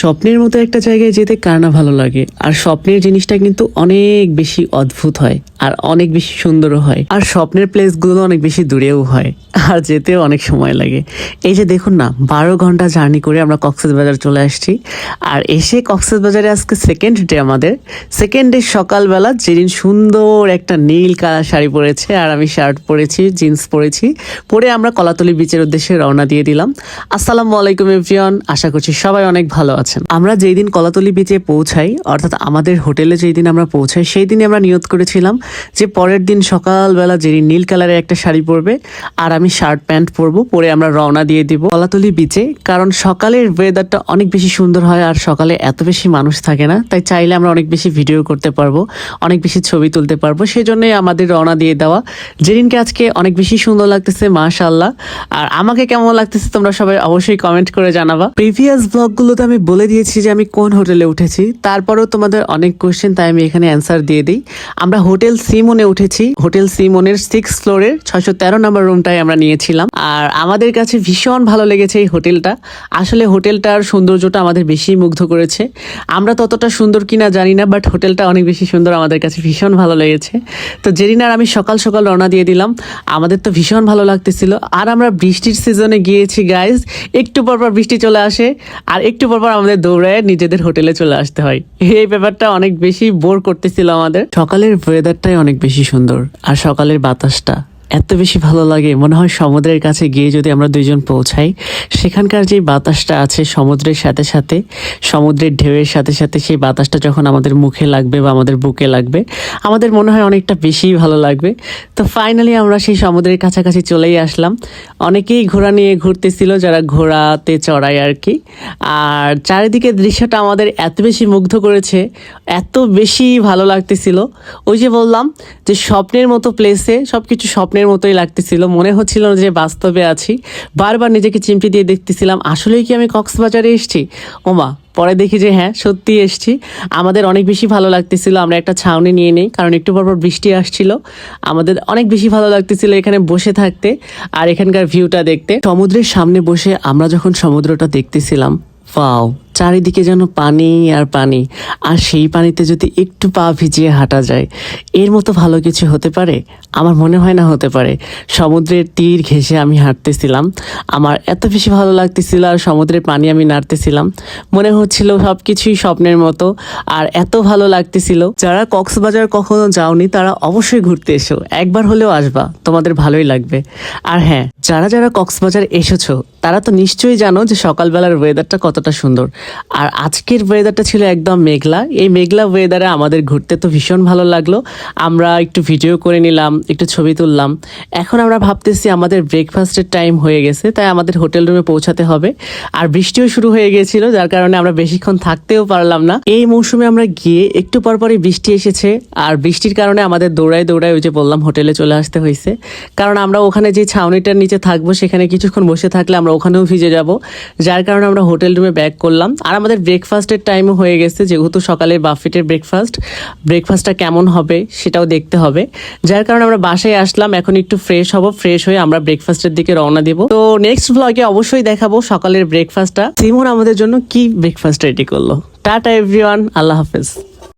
স্বপ্নের মতো একটা জায়গায় যেতে কার না ভালো লাগে? আর স্বপ্নের জিনিসটা কিন্তু অনেক বেশি অদ্ভুত হয়, আর অনেক বেশি সুন্দরও হয়, আর স্বপ্নের প্লেসগুলো অনেক বেশি দূরেও হয়, আর যেতেও অনেক সময় লাগে। এই যে দেখুন না, বারো ঘণ্টা জার্নি করে আমরা কক্সবাজার চলে আসছি, আর এসে কক্সবাজারে আজকে সেকেন্ড ডে আমাদের। সেকেন্ড ডে সকালবেলা যেদিন সুন্দর একটা নীল কালার শাড়ি পরেছে, আর আমি শার্ট পরেছি জিন্স পরেছি, পরে আমরা কলাতলি বিচের উদ্দেশ্যে রওনা দিয়ে দিলাম। আসসালামু আলাইকুম এভরিওয়ান আশা করছি সবাই অনেক ভালো আছেন আমরা যেই দিন কলাতলি বিচে পৌঁছাই, অর্থাৎ আমাদের হোটেলে যেই দিন আমরা পৌঁছাই সেই দিনই আমরা নিয়ত করেছিলাম যে পরের দিন সকালবেলা যেদিন নীল কালারের একটা শাড়ি পরবে আর আমি শার্ট, প্যান্ট পরবো, পরে আমরা রওনা দিয়ে দিব কলাতলি বিচে কারণ সকালের ওয়েদারটা অনেক বেশি সুন্দর হয় আর সকালে এত বেশি মানুষ থাকে না, তাই চাইলে আমরা অনেক বেশি ভিডিও করতে পারব, অনেক বেশি ছবি তুলতে পারব। সেই জন্যই আমাদের রওনা দিয়ে দেওয়া। যেদিনকে আজকে অনেক বেশি সুন্দর লাগতেছে মাশাল্লাহ আর আমাকে কেমন লাগতেছে তোমরা সবাই অবশ্যই কমেন্ট করে জানাবা। প্রিভিয়াস ব্লগগুলোতে আমি বলে দিয়েছি যে আমি কোন হোটেলে উঠেছি। তারপরও তোমাদের অনেক কোয়েশ্চেন তাই আমি এখানে অ্যান্সার দিয়ে দিই। আমরা হোটেল সিমনে উঠেছি। হোটেল সিমনের সিক্স ফ্লোরের ছয়শো তেরো নম্বর রুমটাই আমরা নিয়েছিলাম। আর আমাদের কাছে ভীষণ ভালো লেগেছে এই হোটেলটা। আসলে হোটেলটার সৌন্দর্যটা আমাদের বেশি মুগ্ধ করেছে। আমরা ততটা সুন্দর কিনা জানি না বাট হোটেলটা অনেক বেশি সুন্দর আমাদের কাছে ভীষণ ভালো লেগেছে। তো আর আমি সকাল সকাল রওনা দিয়ে দিলাম, আমাদের তো ভীষণ ভালো লাগতেছিল। আর আমরা বৃষ্টির সিজনে গিয়েছি গাইজ একটু পর পর বৃষ্টি চলে আসে, আর একটু পর পর আমাদের দৌড়ায় নিজেদের হোটেলে চলে আসতে হয়। এই ব্যাপারটা অনেক বেশি বোর করতেছিল আমাদের। সকালের ওয়েদারটাই অনেক বেশি সুন্দর। আর সকালের বাতাসটা। এত বেশি ভালো লাগে। মনে হয় সমুদ্রের কাছে গিয়ে যদি আমরা দুইজন পৌঁছাই, সেখানকার যে বাতাসটা আছে সমুদ্রের সাথে সাথে, সমুদ্রের ঢেউয়ের সাথে সাথে সেই বাতাসটা যখন আমাদের মুখে লাগবে বা আমাদের বুকে লাগবে, আমাদের মনে হয় অনেকটা বেশি ভালো লাগবে। তো ফাইনালি আমরা সেই সমুদ্রের কাছাকাছি চলেই আসলাম। অনেকেই ঘোড়া নিয়ে ঘুরতেছিল, যারা ঘোড়াতে চড়ায় আর কি। আর চারিদিকে দৃশ্যটা আমাদের এত বেশি মুগ্ধ করেছে, এত বেশি ভালো লাগতেছিল। ওই যে বললাম যে স্বপ্নের মতো প্লেসে সব কিছু স্বপ্নের মতোই লাগতেছিল। মনে হচ্ছিল না যে বাস্তবে আছি। বারবার নিজেকে চিমটি দিয়ে দেখতেছিলাম, আসলেই কি আমি কক্সবাজারে এসেছি? ওমা, পরে দেখি যে হ্যাঁ সত্যি এসছি। আমাদের অনেক বেশি ভালো লাগতেছিল, আমরা একটা ছাউনি নিয়ে নিই, কারণ একটু পর বৃষ্টি আসছিল। আমাদের অনেক বেশি ভালো লাগতেছিল এখানে বসে থাকতে আর এখানকার ভিউটা দেখতে। সমুদ্রের সামনে বসে আমরা যখন সমুদ্রটা দেখতেছিলাম ফাও চারিদিকে যেন পানি আর পানি। আর সেই পানিতে যদি একটু পা ভিজিয়ে হাঁটা যায়, এর মতো ভালো কিছু হতে পারে? আমার মনে হয় না হতে পারে। সমুদ্রের তীর ঘেঁষে আমি হাঁটতেছিলাম। আমার এত বেশি ভালো লাগতেছিল আর সমুদ্রের পানি আমি নাড়তেছিলাম। মনে হচ্ছিল সব কিছুই স্বপ্নের মতো। আর এত ভালো লাগতেছিল। যারা কক্সবাজার কখনো যাওনি, তারা অবশ্যই ঘুরতে এসো। একবার হলেও আসবা। তোমাদের ভালোই লাগবে। আর হ্যাঁ যারা যারা কক্সবাজার এসেছ, তারা তো নিশ্চয়ই জানো যে সকালবেলার ওয়েদারটা কতটা সুন্দর। আর আজকের ওয়েদারটা ছিল একদম মেঘলা। এই মেঘলা ওয়েদারে আমাদের ঘুরতে তো ভীষণ ভালো লাগল। আমরা একটু ভিডিও করে নিলাম, একটু ছবি তুললাম। এখন আমরা ভাবতেছি আমাদের ব্রেকফাস্টের টাইম হয়ে গেছে, তাই আমাদের হোটেল রুমে পৌঁছাতে হবে। আর বৃষ্টিও শুরু হয়ে গিয়েছিল যার কারণে আমরা বেশিক্ষণ থাকতেও পারলাম না। এই মৌসুমে আমরা গিয়ে একটু পর পরই বৃষ্টি এসেছে, আর বৃষ্টির কারণে আমাদের দৌড়ায় দৌড়ায় ওই যে বললাম হোটেলে চলে আসতে হয়েছে। কারণ আমরা ওখানে যে ছাউনিটার নিচে থাকব, সেখানে কিছুক্ষণ বসে থাকলে আমরা ওখানেও ভিজে যাব, যার কারণে আমরা হোটেল রুমে ব্যাক করলাম। আর আমাদের ব্রেকফাস্টের টাইমও হয়ে গেছে, যেহেতু সকালে বাফেটের ব্রেকফাস্ট ব্রেকফাস্টটা কেমন হবে সেটাও দেখতে হবে। যার কারণে আমরা বাসায় আসলাম, এখন একটু ফ্রেশ হব ফ্রেশ হয়ে আমরা ব্রেকফাস্টের দিকে রওনা দেব। তো নেক্সট ব্লগে অবশ্যই দেখাবো সকালের ব্রেকফাস্টটা সিমন আমাদের জন্য কি ব্রেকফাস্ট রেডি করল। টাটা এভরিওয়ান আল্লাহ হাফেজ।